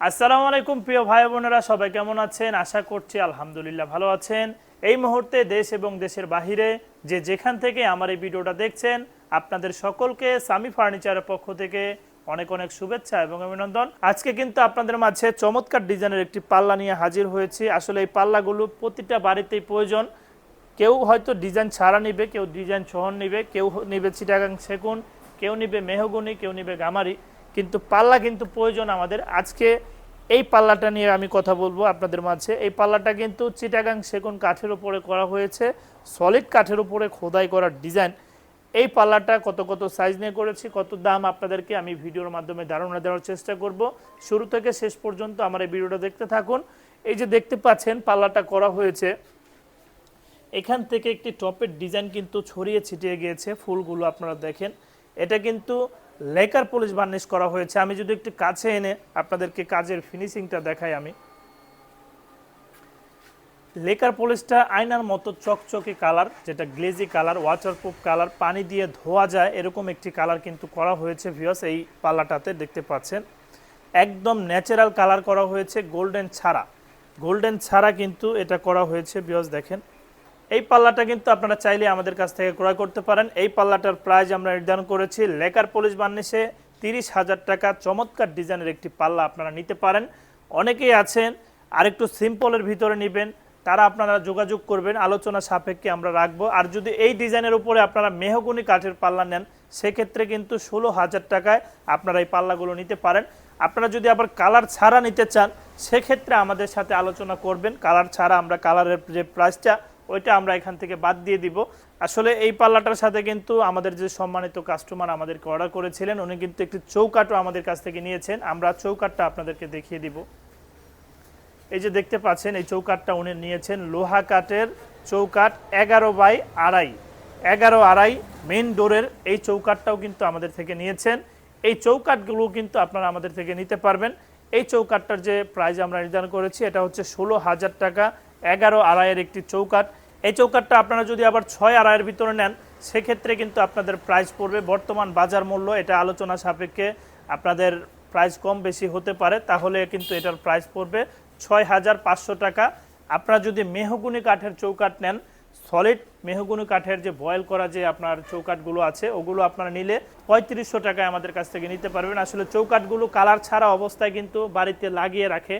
আসসালামু আলাইকুম, প্রিয় ভাই বোনেরা, সবাই কেমন আছেন? আশা করছি আলহামদুলিল্লাহ ভালো আছেন। এই মুহূর্তে দেশ এবং দেশের বাহিরে যে যেখান থেকে আমার এই ভিডিওটা দেখছেন, আপনাদের সকলকে সামি ফার্নিচারের পক্ষ থেকে অনেক অনেক শুভেচ্ছা এবং অভিনন্দন। আজকে কিন্তু আপনাদের মাঝে চমৎকার ডিজাইনের একটি পাল্লা নিয়ে হাজির হয়েছি। আসলে এই পাল্লাগুলো প্রতিটা বাড়িতেই প্রয়োজন। কেউ হয়তো ডিজাইন ছাড়া নিবে, কেউ ডিজাইন সহ নিবে, কেউ নিবে চিটাগাং সেগুন, কেউ নিবে মেহগুনি, কেউ নিবে গামারি। কিন্তু পাল্লা কিন্তু প্রয়োজন আমাদের। আজকে এই পাল্লাটা নিয়ে আমি কথা বলব আপনাদের মাঝে। এই পাল্লাটা কিন্তু চিটাগাং সেগুন কাঠের উপরে করা হয়েছে। সলিড কাঠের উপরে খোদাই করার ডিজাইন। এই পাল্লাটা কত কত সাইজ নিয়ে করেছি, কত দাম আপনাদেরকে আমি ভিডিওর মাধ্যমে ধারণা দেওয়ার চেষ্টা করব। শুরু থেকে শেষ পর্যন্ত আমার এই ভিডিওটা দেখতে থাকুন। এই যে দেখতে পাচ্ছেন, পাল্লাটা করা হয়েছে। এখান থেকে একটি টপের ডিজাইন কিন্তু ছড়িয়ে ছিটিয়ে গিয়েছে। ফুলগুলো আপনারা দেখেন। এটা কিন্তু লেকার পলিশ বার্নিশ করা হয়েছে। আমি যদি একটু কাছে এনে আপনাদেরকে কাজের ফিনিশিংটা দেখাই আমি। লেকার পলিশটা আয়নার মতো চকচকে কালার, যেটা গ্লেজি কালার ওয়াটারপ্রুফ কালার, পানি দিয়ে ধোয়া যায়, এরকম একটি কালার কিন্তু করা হয়েছে ভিওস এই পাল্লাটাতে দেখতে পাচ্ছেন। একদম ন্যাচারাল কালার করা হয়েছে গোল্ডেন ছাড়া। গোল্ডেন ছাড়া কিন্তু এটা করা হয়েছে ভিওস দেখেন। এই পাল্লাটা কিন্তু আপনারা চাইলে আমাদের কাছ থেকে ক্রয় করতে পারেন। এই পাল্লাটার প্রাইস আমরা নির্ধারণ করেছি। লেকার পলিশ বার্নিশে তিরিশ হাজার টাকা। চমৎকার ডিজাইনের একটি পাল্লা আপনারা নিতে পারেন। অনেকেই আছেন, আরেকটু সিম্পলের ভিতরে নেবেন। তারা আপনারা যোগাযোগ করবেন। আলোচনা সাপেক্ষে আমরা রাখব। আর যদি এই ডিজাইনের উপরে আপনারা মেহগুনি কাঠের পাল্লা নেন, সেক্ষেত্রে কিন্তু ষোলো হাজার টাকায় আপনারা এই পাল্লাগুলো নিতে পারেন। আপনারা যদি আবার কালার ছাড়া নিতে চান, সেক্ষেত্রে আমাদের সাথে আলোচনা করবেন। কালার ছাড়া আমরা কালারের যে প্রাইসটা ওইটা আমরা এখান থেকে বাদ দিয়ে দিব। আসলে এই পাল্লাটার সাথে কিন্তু আমাদের যে সম্মানিত কাস্টমার আমাদেরকে অর্ডার করেছিলেন, উনি কিন্তু একটি চৌকাটও আমাদের কাছ থেকে নিয়েছেন। আমরা চৌকাটটা আপনাদেরকে দেখিয়ে দিব। এই যে দেখতে পাচ্ছেন, এই চৌকাটটা উনি নিয়েছেন লোহা কাঠের চৌকাট এগারো বাই আড়াই। এগারো আড়াই মেন ডোরের এই চৌকাটটাও কিন্তু আমাদের থেকে নিয়েছেন। এই চৌকাটগুলো কিন্তু আপনারা আমাদের থেকে নিতে পারবেন। এই চৌকাটটার যে প্রাইস আমরা নির্ধারণ করেছি, এটা হচ্ছে ষোলো হাজার টাকা। এগারো আড়াইয়ের একটি চৌকাট এই চৌকাটটা আপনারা যদি আবার ছয় আড়াইয়ের ভিতরে নেন, সেক্ষেত্রে কিন্তু আপনাদের প্রাইস পড়বে। বর্তমান বাজার মূল্য, এটা আলোচনা সাপেক্ষে আপনাদের প্রাইস কম বেশি হতে পারে, তাহলে কিন্তু এটার প্রাইস পড়বে ছয় হাজার পাঁচশো টাকা। আপনারা যদি মেহগুনি কাঠের চৌকাট নেন সলিড মেহগুনি কাঠের যে বয়েল করা যে আপনার চৌকাটগুলো আছে, ওগুলো আপনারা নিলে পঁয়ত্রিশশো টাকায় আমাদের কাছ থেকে নিতে পারবেন। আসলে চৌকাটগুলো কালার ছাড়া অবস্থায় কিন্তু বাড়িতে লাগিয়ে রাখে।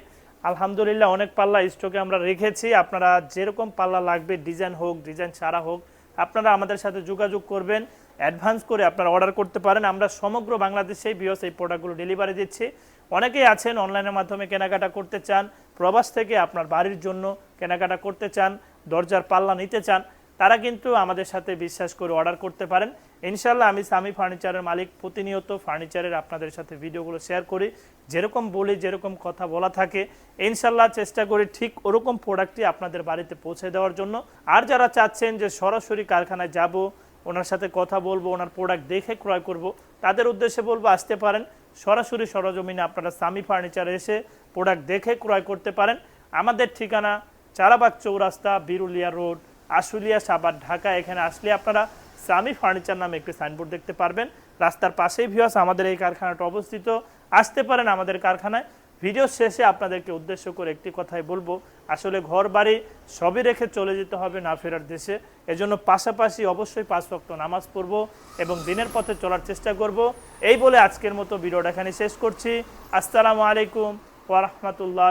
আলহামদুলিল্লাহ, অনেক পাল্লা স্টকে আমরা রেখেছি। আপনারা যেরকম পাল্লা লাগবে ডিজাইন হোক ডিজাইন ছাড়া হোক, আপনারা আমাদের সাথে যোগাযোগ করবেন। অ্যাডভান্স করে আপনারা অর্ডার করতে পারেন। আমরা সমগ্র বাংলাদেশেই বিয়স এই প্রোডাক্টগুলো ডেলিভারি দিচ্ছি। অনেকেই আছেন অনলাইনের মাধ্যমে কেনাকাটা করতে চান, প্রবাস থেকে আপনার বাড়ির জন্য কেনাকাটা করতে চান, দরজার পাল্লা নিতে চান, তারা কিন্তু আমাদের সাথে বিশ্বাস করে অর্ডার করতে পারেন। ইনশাল্লাহ আমি সামি ফার্নিচারের মালিক, প্রতিনিয়ত ফার্নিচারের আপনাদের সাথে ভিডিওগুলো শেয়ার করি। যেরকম বলি, যেরকম কথা বলা থাকে ইনশাল্লাহ চেষ্টা করি ঠিক ওরকম প্রোডাক্টটি আপনাদের বাড়িতে পৌঁছে দেওয়ার জন্য। আর যারা চাচ্ছেন যে সরাসরি কারখানায় যাব, ওনার সাথে কথা বলব, ওনার প্রোডাক্ট দেখে ক্রয় করব, তাদের উদ্দেশ্যে বলব আসতে পারেন। সরাসরি সরজমিনে আপনারা সামি ফার্নিচারে এসে প্রোডাক্ট দেখে ক্রয় করতে পারেন। আমাদের ঠিকানা চারাবাগ চৌরাস্তা, বিরুলিয়া রোড, আশুলিয়া সাবার ঢাকা। এখানে আসলে আপনারা সামি ফার্নিচার নামে একটি সাইনবোর্ড দেখতে পারবেন। রাস্তার পাশেই ভিওস আমাদের এই কারখানাটা অবস্থিত। আসতে পারেন আমাদের কারখানায়। ভিডিও শেষে আপনাদেরকে উদ্দেশ্য করে একটি কথাই বলব। আসলে ঘর বাড়ি সবই রেখে চলে যেতে হবে না ফেরার দেশে। এজন্য পাশাপাশি অবশ্যই পাঁচ ওয়াক্ত নামাজ পড়ব এবং দিনের পথে চলার চেষ্টা করব। এই বলে আজকের মতো ভিডিওটা এখানে শেষ করছি। আসসালামু আলাইকুম ওরহমতুল্লাহ